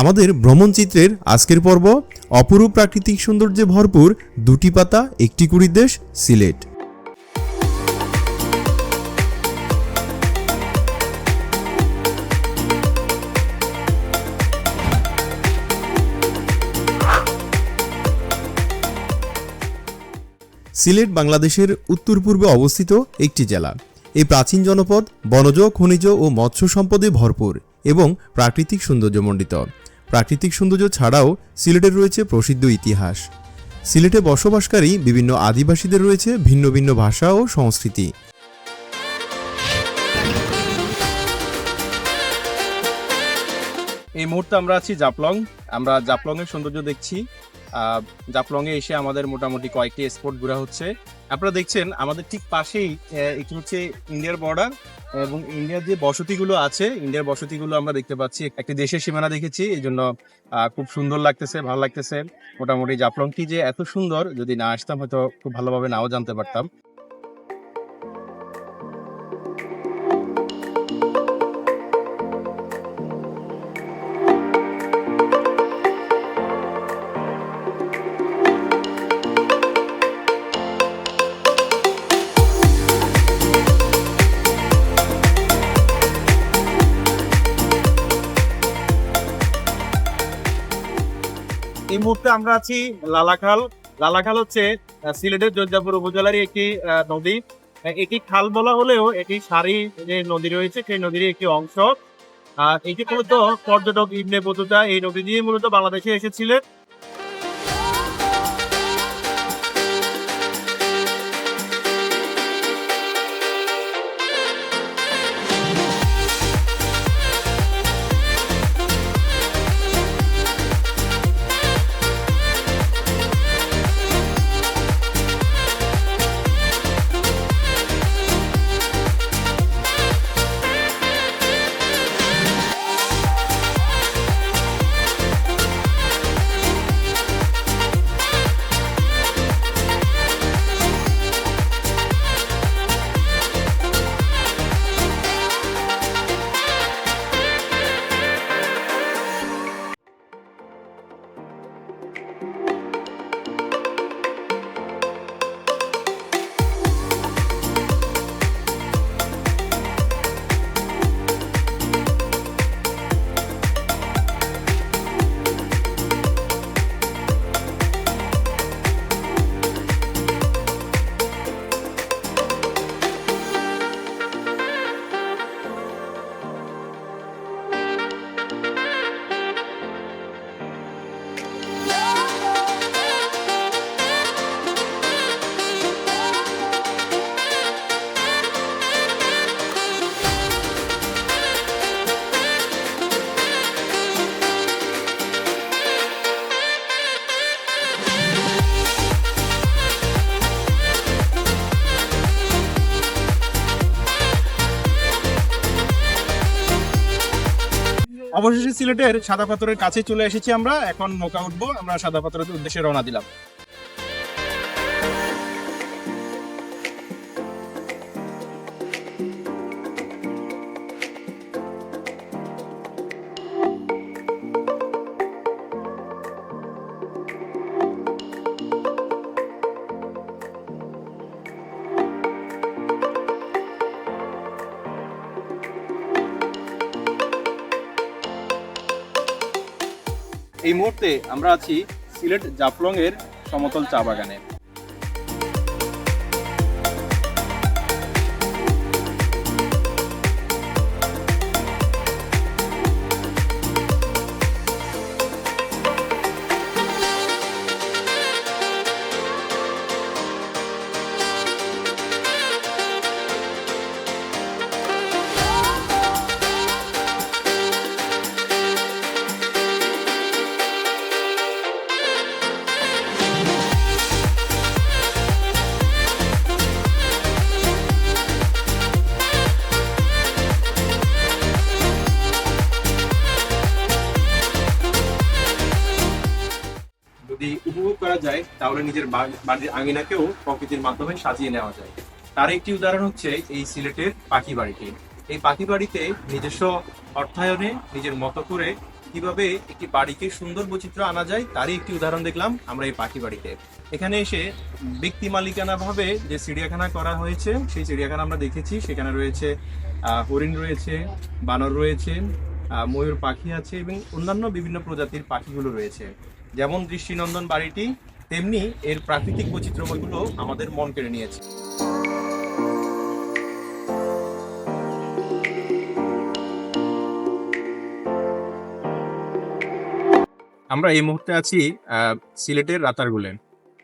আমাদের ভ্রমণচিত্রের আজকের পর্ব, অপরূপ প্রাকৃতিক সৌন্দর্যে ভরপুর দুটি পাতা, একটি কুড়ির দেশ, সিলেট। সিলেট বাংলাদেশের উত্তর পূর্বে অবস্থিত একটি জেলা। এই প্রাচীন জনপদ বনজ, খনিজ ও মৎস্য সম্পদে ভরপুর এবং প্রাকৃতিক সৌন্দর্যমণ্ডিত। প্রাকৃতিক সৌন্দর্য ছাড়াও সিলেটের রয়েছে প্রসিদ্ধ ইতিহাস। সিলেটে বসবাসকারী বিভিন্ন আদিবাসীদের রয়েছে ভিন্ন ভিন্ন ভাষা ও সংস্কৃতি। এই মুহূর্তে আমরা আছি জাপলং আমরা জাপলং এর সৌন্দর্য দেখছি। এ এসে আমাদের মোটামুটি কয়েকটি স্পট ঘোরা হচ্ছে। আপনারা দেখছেন, আমাদের ঠিক পাশেই এটি হচ্ছে ইন্ডিয়ার বর্ডার এবং ইন্ডিয়ার যে বসতিগুলো আছে, ইন্ডিয়ার বসতিগুলো আমরা দেখতে পাচ্ছি। একটি দেশের সীমানা দেখেছি, এই জন্য খুব সুন্দর লাগতেছে, ভালো লাগতেছে। মোটামুটি জাফলংটি যে এত সুন্দর, যদি না আসতাম হয়তো খুব ভালোভাবে নাও জানতে পারতাম। মুহূর্তে আমরা আছি লালাখাল। লালাখাল হচ্ছে সিলেটের জৈজাপুর উপজেলারই একটি নদী। এটি খাল বলা হলেও এটি সারি যে নদী রয়েছে, সেই নদীর একটি অংশ। এটি মূলত পর্যটক ইবনে বতুতা এই নদী দিয়ে মূলত বাংলাদেশে এসেছিলেন। অবশেষে সিলেটের সাদা পাথরের কাছে চলে এসেছি আমরা। এখন নৌকা উঠবো, আমরা সাদা পাথরের উদ্দেশ্যে রওনা দিলাম। এই মুহূর্তে আমরা আছি সিলেট জাফলং এর সমতল চা বাগানে। যদি উপভোগ করা যায়, তাহলে নিজের বাড়ির আঙিনাকেও প্রকৃতির মাধ্যমে সাজিয়ে নেওয়া যায়। তার একটি উদাহরণ হচ্ছে এই সিলেটের পাখি বাড়িটি। এই পাখি বাড়িতে নিজস্ব অর্থায়নে, নিজের মতো করে কীভাবে একটি বাড়িকে সুন্দর বৈচিত্র্য আনা যায়, তারই একটি উদাহরণ দেখলাম আমরা এই পাখি বাড়িতে। এখানে এসে ব্যক্তি মালিকানা ভাবে যে চিড়িয়াখানা করা হয়েছে, সেই চিড়িয়াখানা আমরা দেখেছি। সেখানে রয়েছে হরিণ রয়েছে, বানর রয়েছে ময়ূর পাখি আছে এবং অন্যান্য বিভিন্ন প্রজাতির পাখিগুলো রয়েছে। যেমন দৃষ্টিনন্দন বাড়িটি, তেমনি এর প্রাকৃতিক বৈচিত্র্যগুলো আমাদের মন কেড়ে নিয়েছে। আমরা এই মুহূর্তে আছি সিলেটের রাতারগুলে।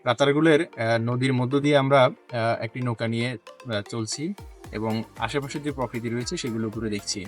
রাতারগুলের নদীর মধ্য দিয়ে আমরা একটি নৌকা নিয়ে চলছি এবং আশেপাশের যে প্রকৃতি রয়েছে সেগুলো ঘুরে দেখছি।